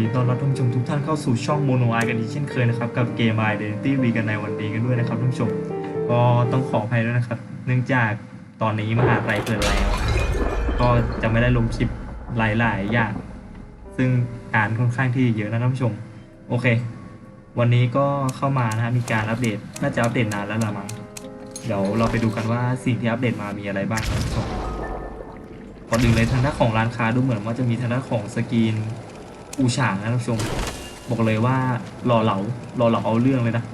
ดีต้อนรับท่านผู้ชมทุกท่านเข้าสู่ช่องโมโนไอกันอีกเช่นเคยนะครับ กับเกม Identity V กันในวันนี้กันด้วยนะครับท่านผู้ชม ก็ต้องขออภัยด้วยนะครับ เนื่องจากตอนนี้มหาลัยเปิดแล้ว ก็จะไม่ได้ลงคลิปหลายๆอย่าง ซึ่งอ่านค่อนข้างที่เยอะนะท่านผู้ชม โอเค วันนี้ก็เข้ามานะฮะมีการอัปเดต น่าจะอัปเดตนานแล้วละมั้ง เดี๋ยวเราไปดูกันว่าสิ่งที่อัปเดตมามีอะไรบ้างนะท่านผู้ชมก่อนอื่นเลยทางด้านของร้านค้าดูเหมือนว่าจะมีทางด้านของสกรีน อูฉางนะท่านผู้ชม บอกเลยว่าหล่อเหลาหล่อเหลาเอาเรื่องเลยนะ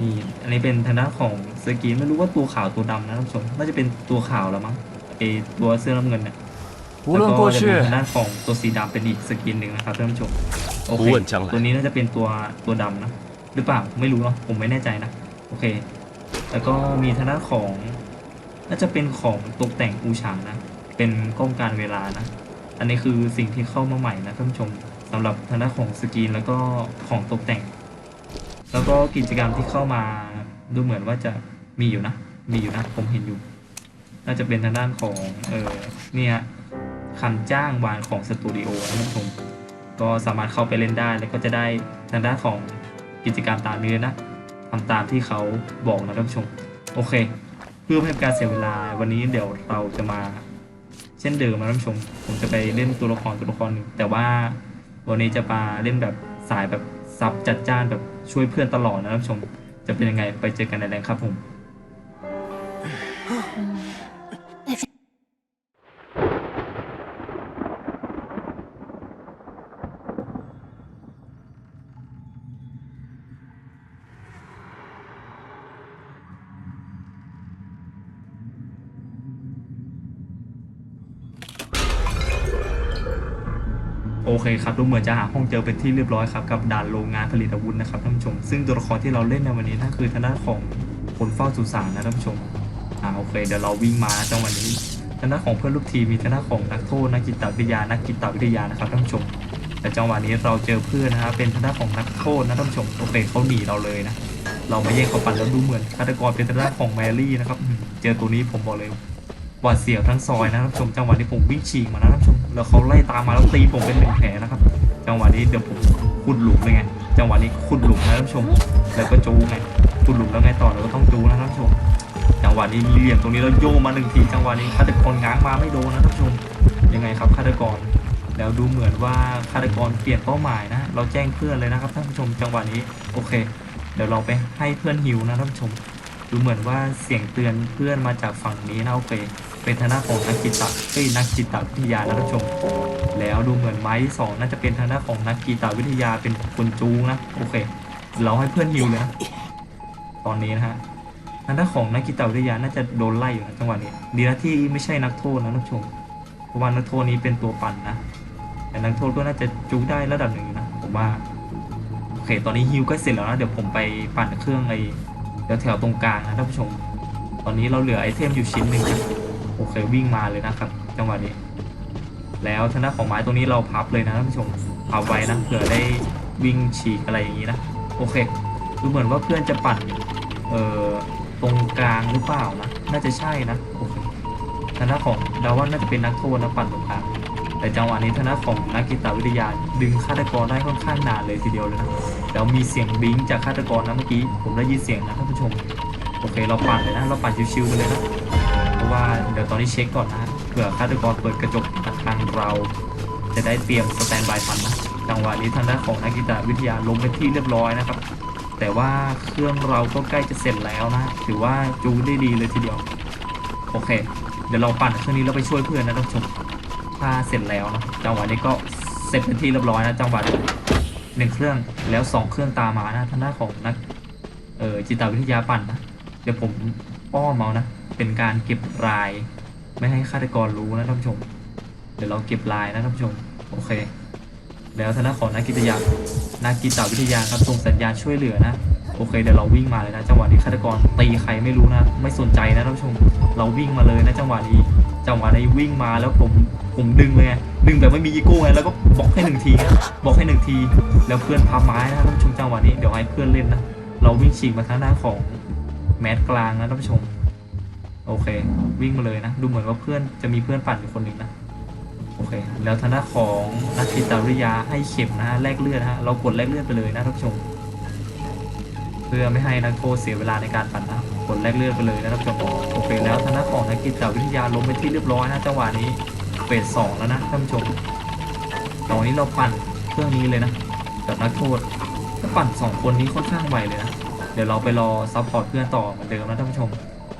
นี่อันนี้เป็นทางด้านของสกินไม่รู้ว่าตัวขาวตัวดำนะท่านผู้ชมน่าจะเป็นตัวขาวแล้วมั้งไอตัวเสื้อน้ำเงินเนี่ยแล้วก็จะมีทางด้านของตัวสีดำเป็นอีกสกินหนึ่งนะครับท่านผู้ชมโอเคตัวนี้น่าจะเป็นตัวตัวดำนะหรือเปล่าไม่รู้เนาะผมไม่แน่ใจนะโอเค แล้วก็มีทางด้านของน่าจะเป็นของตกแต่งอูฉางนะเป็นกล้องการเวลานะ อันนี้คือสิ่งที่เข้ามาใหม่นะท่านผู้ชมสำหรับทางด้านของสกรีนแล้วก็ของตกแต่ง แล้วก็กิจกรรมที่เข้ามาดูเหมือนว่าจะมีอยู่นะ มีอยู่นะ ผมเห็นอยู่ น่าจะเป็นทางด้านของเออเนี่ยคันจ้างวานของสตูดิโอท่านผู้ชมก็สามารถเข้าไปเล่นได้แล้วก็จะได้ทางด้านของกิจกรรมตามนี้นะทำตามที่เขาบอกนะท่านผู้ชม โอเค เพื่อไม่ให้การเสียเวลาวันนี้เดี๋ยวเราจะมา เช่นเดิมนะท่านผู้ชม ผมจะไปเล่นตัวละครตัวละครหนึ่งแต่ว่าวันนี้จะมาเล่นแบบสายแบบซับจัดจ้านแบบช่วยเพื่อนตลอดนะท่านผู้ชม จะเป็นยังไงไปเจอกันในแรงครับผม โอเคครับดูเหมือนจะหาห้องเจอเป็นที่เรียบร้อยครับกับด่านโรงงานผลิตอาวุธนะครับท่านผู้ชม ซึ่งตัวละครที่เราเล่นในวันนี้นั่นคือทางด้านของคนเฝ้าสุสานนะท่านผู้ชมอ่าโอเคเดี๋ยวเราวิ่งมาจังหวะนี้ทางด้านของเพื่อนลูกทีมมีทางด้านของนักโทษนักจิตวิทยานักจิตวิทยานะครับท่านผู้ชม แต่จังหวะนี้เราเจอเพื่อนนะครับเป็นทางด้านของนักโทษนะท่านผู้ชมโอเคเขาหนีเราเลยนะเรามาแย่งเขาปั่นแล้วดูเหมือนฆาตกรเป็นทางด้านของแมรี่นะครับเจอตัวนี้ผมบอกเลยหวาดเสียวทั้งซอยนะท่านผู้ชมจังหวะนี้ผมวิ่งฉีกมานะท่านผู้ชม แล้วเขาไล่ตามมาแล้วตีผมเป็นหนึ่งแผลนะครับ จังหวะนี้เดี๋ยวผมขุดหลุมเลยไง จังหวะนี้ขุดหลุมนะท่านผู้ชม แล้วก็จูไงขุดหลุมแล้วไงต่อเราก็ต้องจูนะท่านผู้ชม จังหวะนี้เหลี่ยมตรงนี้แล้วโยมาหนึ่งที จังหวะนี้ฆาตกรง้างมาไม่โดนนะท่านผู้ชม ยังไงครับฆาตกร แล้วดูเหมือนว่าฆาตกรเปลี่ยนเป้าหมายนะ เราแจ้งเพื่อนเลยนะครับท่านผู้ชม จังหวะนี้โอเค เดี๋ยวเราไปให้เพื่อนฮิวนะท่านผู้ชม ดูเหมือนว่าเสียงเตือนเพื่อนมาจากฝั่งนี้นะโอเค เป็นทางด้านของนักจิตเอ้ยนักจิตวิทยานะท่านผู้ชม แล้วดูเหมือนไม้สองน่าจะเป็นทางด้านของนักกีตาวิทยาเป็นคนจูงนะโอเค เราให้เพื่อนฮิวเลยนะตอนนี้นะฮะทางด้านของนักกีตาวิทยาน่าจะโดนไล่อยู่นะจังหวะนี้ดีนะที่ไม่ใช่นักโทษนะท่านผู้ชมเพราะว่านักโทษนี้เป็นตัวปั่นนะแต่นักโทษก็น่าจะจูงได้ระดับหนึ่งนะผมว่าโอเค ตอนนี้ฮิวก็เสร็จแล้วนะเดี๋ยวผมไปปั่นเครื่องไอ้แถวๆตรงกลางนะท่านผู้ชม ตอนนี้เราเหลือไอเทมอยู่ชิ้นหนึ่งนะ โอเควิ่งมาเลยนะครับจังหวะนี้ แล้วทางด้านของไม้ตรงนี้เราพับเลยนะท่านผู้ชมพับไว้นะเผื่อได้วิ่งฉีกอะไรอย่างนี้นะโอเคดูเหมือนว่าเพื่อนจะปั่นเอ่อตรงกลางหรือเปล่านะน่าจะใช่นะโอเคทางด้านของดาว่าน่าจะเป็นนักโทษนะปั่นตรงกลางแต่จังหวะนี้ทางด้านของนักกีตาวิทยาดึงฆาตกรได้ค่อนข้างนานเลยทีเดียวเลยนะแล้วมีเสียงบิงจากฆาตกรนะเมื่อกี้ผมได้ยินเสียงนะท่านผู้ชมโอเค เราปั่นเลยนะ เราปั่นชิวๆไปเลยนะ เดี๋ยวตอนนี้เช็คก่อนนะเผื่อฆาตกรเปิดกระจกมาทางเรา จะได้เตรียมสแตนบายฟันนะจังหวะนี้ทางด้านของนักกีตาวิทยาลงเป็นที่เรียบร้อยนะครับ แต่ว่าเครื่องเราก็ใกล้จะเสร็จแล้วนะ ถือว่าจูนได้ดีเลยทีเดียว โอเค เดี๋ยวเราปั่นเครื่องนี้แล้วไปช่วยเพื่อนนะท่านผู้ชมถ้าเสร็จแล้วนะจังหวะนี้ก็เสร็จเป็นที่เรียบร้อยนะจังหวะหนึ่งเครื่องแล้วสองเครื่องตามมานะทางด้านของนักเออจิตวิทยาปั่นนะเดี๋ยวผมอ้อมเอานะ เป็นการเก็บราย ไม่ให้ฆาตกรรู้นะท่านผู้ชม เดี๋ยวเราเก็บลายนะท่านผู้ชม โอเค แล้วทางด้านของนักกีตยานักกีตาวิทยาครับส่งสัญญาณช่วยเหลือนะโอเคเดี๋ยวเราวิ่งมาเลยนะจังหวะนี้ฆาตกรตีใครไม่รู้นะไม่สนใจนะท่านผู้ชม เราวิ่งมาเลยนะจังหวะนี้จังหวะนี้วิ่งมาแล้วผมผมดึงเลยไงดึงแบบไม่มีอีโก้ไงแล้วก็บอกให้หนึ่งทีนะบอกให้หนึ่งที แล้วเพื่อนพาไม้นะท่านผู้ชมจังหวะนี้เดี๋ยวให้เพื่อนเล่นนะเราวิ่งฉีกมาทางด้านของแมสกลางนะท่านผู้ชม โอเค วิ่งมาเลยนะ ดูเหมือนว่าเพื่อนจะมีเพื่อนปั่นอยู่คนหนึ่งนะ โอเค แล้วทางด้านของนักจิตวิทยาให้เข็มนะฮะแลกเลือดนะฮะเรากดแลกเลือดไปเลยนะท่านผู้ชม เพื่อไม่ให้นักโทษเสียเวลาในการปั่นนะกดแลกเลือดไปเลยนะท่านผู้ชมโอเค แล้วทางด้านของนักจิตวิทยาล้มไปที่เรียบร้อยนะจังหวะนี้เฟสสองแล้วนะท่านผู้ชมตอนนี้เราปั่นเครื่องนี้เลยนะกับนักโทษถ้าปั่นสองคนนี้ค่อนข้างไวเลยนะเดี๋ยวเราไปรอซัพพอร์ตเพื่อนต่อเหมือนเดิมนะท่านผู้ชม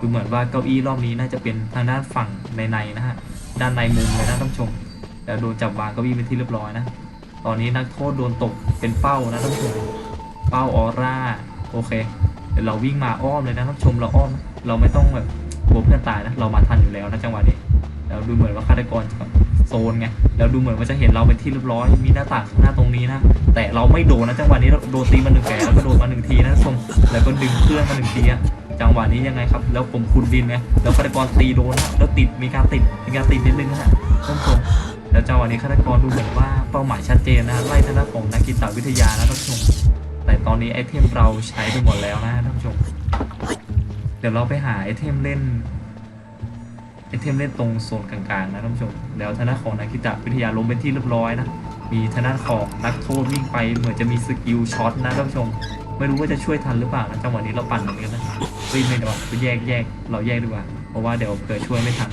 ดูเหมือนว่าเก้าอี้รอบนี้น่าจะเป็นทางด้านฝั่งในในๆนะฮะด้านในมุมเลยนะท่านผู้ชมแล้วโดนจับวางเก้าอี้เป็นที่เรียบร้อยนะตอนนี้นักโทษโดนตกเป็นเป้านะท่านผู้ชมเป้าออร่าโอเคเดี๋ยวเราวิ่งมาอ้อมเลยนะท่านผู้ชมเราอ้อม เราไม่ต้องแบบกลัวเพื่อนตายนะเรามาทันอยู่แล้วนะจังหวะนี้แล้วดูเหมือนว่าฆาตกรจะโซนไงแล้วดูเหมือนว่าจะเห็นเราเป็นที่เรียบร้อย มีหน้าต่างข้างหน้าตรงนี้นะ แต่เราไม่โดนนะจังหวะนี้เราโดนตีมาหนึ่งแผลแล้วก็โดนมาหนึ่งทีนะท่านผู้ชมแล้วก็ดึงเครื่องมาหนึ่งทีอะ จังหวะนี้ยังไงครับ แล้วผมคุณดินไงแล้วฆาตกรตีโดนนะแล้วติดมีการติดมีการติดนิดนึงฮะท่านผู้ชมแล้วจังหวะนี้ฆาตกรดูเหมือนว่าเป้าหมายชัดเจนนะไล่ทางด้านของนักกีฬาวิทยานะท่านผู้ชมแต่ตอนนี้ไอเทมเราใช้ไปหมดแล้วนะท่านผู้ชม เดี๋ยวเราไปหาไอเทมเล่นไอเทมเล่นตรงโซนกลางๆนะท่านผู้ชม แล้วทางด้านของนักกีฬาวิทยาลงเป็นที่เรียบร้อยนะมีทางด้านของนักโทษวิ่งไปเหมือนจะมีสกิลช็อตนะท่านผู้ชม ไม่รู้ว่าจะช่วยทันหรือเปล่านะจังหวะนี้เราปั่นแบบนี้นะวิ่งไม่ได้ว่าแยกแยกเราแยกดีกว่า เพราะว่าเดี๋ยวเกิดช่วยไม่ทัน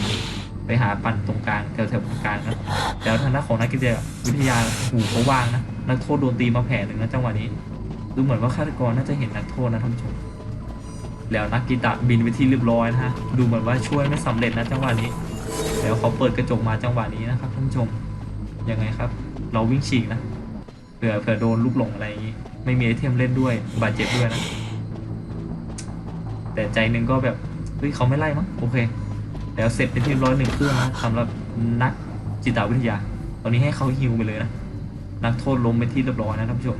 ไปหาปั่นตรงกลางแถวแถวกลางนะแล้วทางด้านของนักกีฬาวิทยาหูเขาวางนะนักโทษโดนตีมาแผลหนึ่งนะจังหวะนี้ดูเหมือนว่าฆาตกรน่าจะเห็นนักโทษนะท่านผู้ชมแล้วนักกีฬาบินไปที่เรียบร้อยนะฮะดูเหมือนว่าช่วยไม่สำเร็จนะจังหวะนี้ แล้วเขาเปิดกระจกมาจังหวะนี้นะครับท่านผู้ชมยังไงครับ เราวิ่งฉีกนะเผื่อเผื่อโดนลูกหลงอะไรอย่างนี้ ไม่มีไอเทมเล่นด้วย บาดเจ็บด้วยนะ แต่ใจหนึ่งก็แบบ เฮ้ยเขาไม่ไล่มั้งโอเค แล้วเสร็จเป็นที่ร้อยหนึ่งเครื่องนะสำหรับนักจิตวิทยา ตอนนี้ให้เขาฮิวไปเลยนะ นักโทษล้มเป็นที่เรียบร้อยนะท่านผู้ชม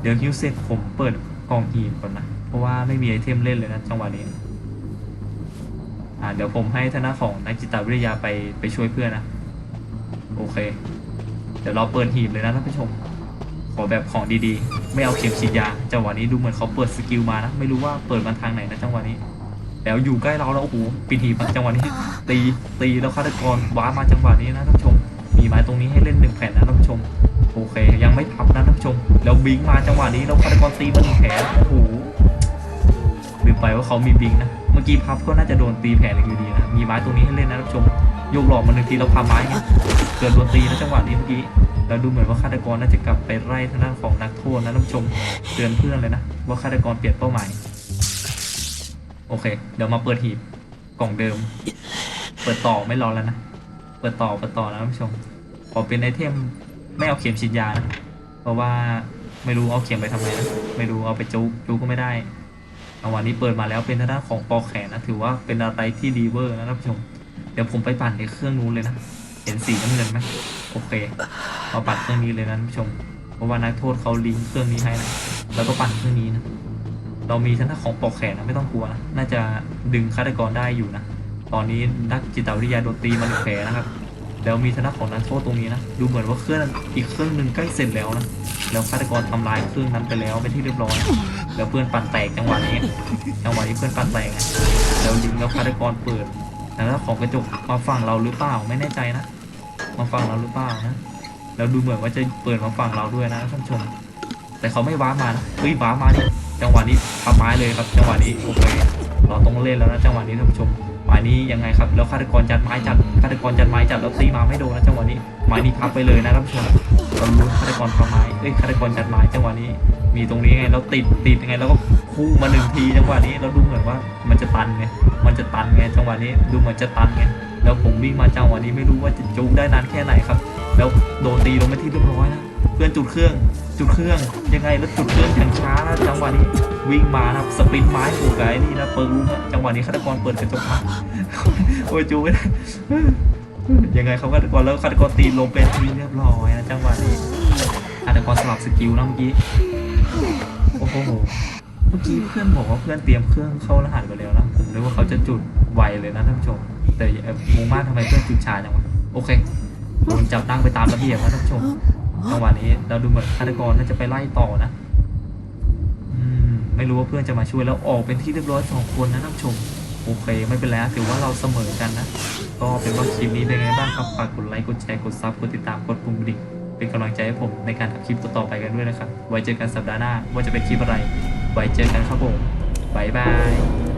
เดี๋ยวฮิวเสร็จผมเปิดกองหีบก่อนนะ เพราะว่าไม่มีไอเทมเล่นเลยนะจังหวะนี้อ่าเดี๋ยวผมให้ทาน้าของนักจิตวิทยาไปไปช่วยเพื่อนนะ โอเค เดี๋ยวเราเปิดหีบเลยนะท่านผู้ชม ขอแบบของดีๆ ไม่เอาเข็มฉีดยา จังหวะนี้ดูเหมือนเขาเปิดสกิลมานะ ไม่รู้ว่าเปิดมาทางไหนนะจังหวะนี้ แล้วอยู่ใกล้เราแล้วโอ้โหปิดหีบมาจังหวะนี้ ตีตีแล้วฆาตกรว้ามาจังหวะนี้นะท่านผู้ชม มีไม้ตรงนี้ให้เล่นหนึ่งแผ่นนะท่านผู้ชมโอเค ยังไม่พับนะท่านผู้ชม แล้วบิงมาจังหวะนี้แล้วฆาตกรตีมาหนึ่งแผลโอ้โหลืมไปว่าเขามีบิงนะเมื่อกี้พับก็น่าจะโดนตีแผลหนึ่งอยู่ดีนะมีไม้ตรงนี้ให้เล่นนะท่านผู้ชมโยกหลอกมาหนึ่งทีแล้วพาไม้ไงเกิดโดนตีนะจังหวะนี้เมื่อกี้ แล้วดูเหมือนว่าฆาตกรน่าจะกลับไปไล่ทางด้านของนักโทษนะท่านผู้ชมเตือนเพื่อนเลยนะว่าฆาตกรเปลี่ยนเป้าหมายโอเค เดี๋ยวมาเปิดหีบกล่องเดิม เปิดต่อไม่รอแล้วนะเปิดต่อเปิดต่อนะท่านผู้ชมขอเป็นไอเทมไม่เอาเข็มฉีดยานะเพราะว่าไม่รู้เอาเข็มไปทำไมนะไม่รู้เอาไปจุจุก็ไม่ได้เอาวันนี้เปิดมาแล้วเป็นทางด้านของปอกแขนนะถือว่าเป็นอะไรที่ดีเวอร์นะท่านผู้ชมเดี๋ยวผมไปปั่นในเครื่องนู้นเลยนะ ห็นสีน้ำเงินไหมโอเคมาปั่นเครื่องนี้เลยนะท่านผู้ชม เพราะว่านักโทษเขาลิงก์เครื่องนี้ให้นะแล้วก็ปั่นเครื่องนี้นะเรามีทางด้นของปอกแขนนะไม่ต้องกลัวนะน่าจะดึงฆาตกรได้อยู่นะตอนนี้นักจิตวิทยาโดนตีมาหนึ่งแผลนะครับแล้วมีทางด้านของนักโทษตรงนี้นะดูเหมือนว่าเครื่องอีกเครื่องหนึ่งใกล้เสร็จแล้วนะแล้วฆาตกรทำลายเครื่องนั้นไปแล้วเป็นที่เรียบร้อย แล้วเพื่อนปั่นแตกจังหวะนี้จังหวะนี้เพื่อนปั่นแตกไงแล้วลิงแล้วฆาตกรเปิดทางด้านของกระจกมาฝั่งเราหรือเปล่าไม่แน่ใจนะ มาฝั่งเราหรือเปล่านะแล้วดูเหมือนว่าจะเปิดมาฝั่งเราด้วยนะท่านผู้ชม แต่เขาไม่ว้ามานะเฮ้ยว้ามานี่จังหวะนี้ทำไม้เลยครับ จังหวะนี้โอเคเราต้องเล่นแล้วนะจังหวะนี้ท่านผู้ชมไม้นี้ยังไงครับแล้วฆาตกรจัดไม้จัดฆาตกรจัดไม้จัดแล้วตีมาไม่โดนนะจังหวะนี้ไม้นี้พับไปเลยนะท่านผู้ชม เรารู้ฆาตกรทำไม้เอ้ยฆาตกรจัดไม้จังหวะนี้ มีตรงนี้ไงแล้วติดติดยังไงแล้วก็พุ่งมาหนึ่งทีจังหวะนี้แล้วดูเหมือนว่ามันจะตันไงมันจะตันไงจังหวะนี้ดูเหมือนจะตันไงแล้วผมวิ่งมาจังหวะนี้ไม่รู้ว่าจะจุกได้นานแค่ไหนครับ แล้วโดนตีลงไปที่เรียบร้อยนะเพื่อนจุดเครื่องจุดเครื่องยังไงแล้วจุดเครื่องอย่างช้านะจังหวะนี้วิ่งมานะสปรินต์ไม้ถูกไอ้นี่นะเปิดรูมอะจังหวะนี้ฆาตกรเปิดกระจกมาโอ้ยจูไม่ได้ ยังไงเขาฆาตกรแล้วฆาตกรตีลงเป็นที่เรียบร้อยนะจังหวะนี้ฆาตกรสลับสกิลนะเมื่อกี้โอ้โหเมื่อกี้เพื่อนบอกว่าเพื่อนเตรียมเครื่องเข้ารหัสไปแล้วนะผมนึกว่าเขาจะจุดไวเลยนะท่านผู้ชม แต่เอ่องมากทำไมเพื่อนจุดช้าจังวะโอเคโดนจับนั่งไปตามระเบียบนะท่านผู้ชมจังหวะนี้เราดูเหมือนฆาตกรน่าจะไปไล่ต่อนะอืมไม่รู้ว่าเพื่อนจะมาช่วยแล้วออกเป็นที่เรียบร้อยสองคนนะท่านผู้ชม โอเคไม่เป็นไรนะถือว่าเราเสมอกันนะ ก็เป็นว่าคลิปนี้เป็นไงบ้างครับฝากกดไลค์กดแชร์กดซับกดติดตามกดปุ่มกระดิ่งเป็นกำลังใจให้ผมในการทำคลิปต่อๆไปกันด้วยนะครับ ไว้เจอกันสัปดาห์หน้าว่าจะเป็นคลิปอะไร ไว้เจอกันครับผมบายบาย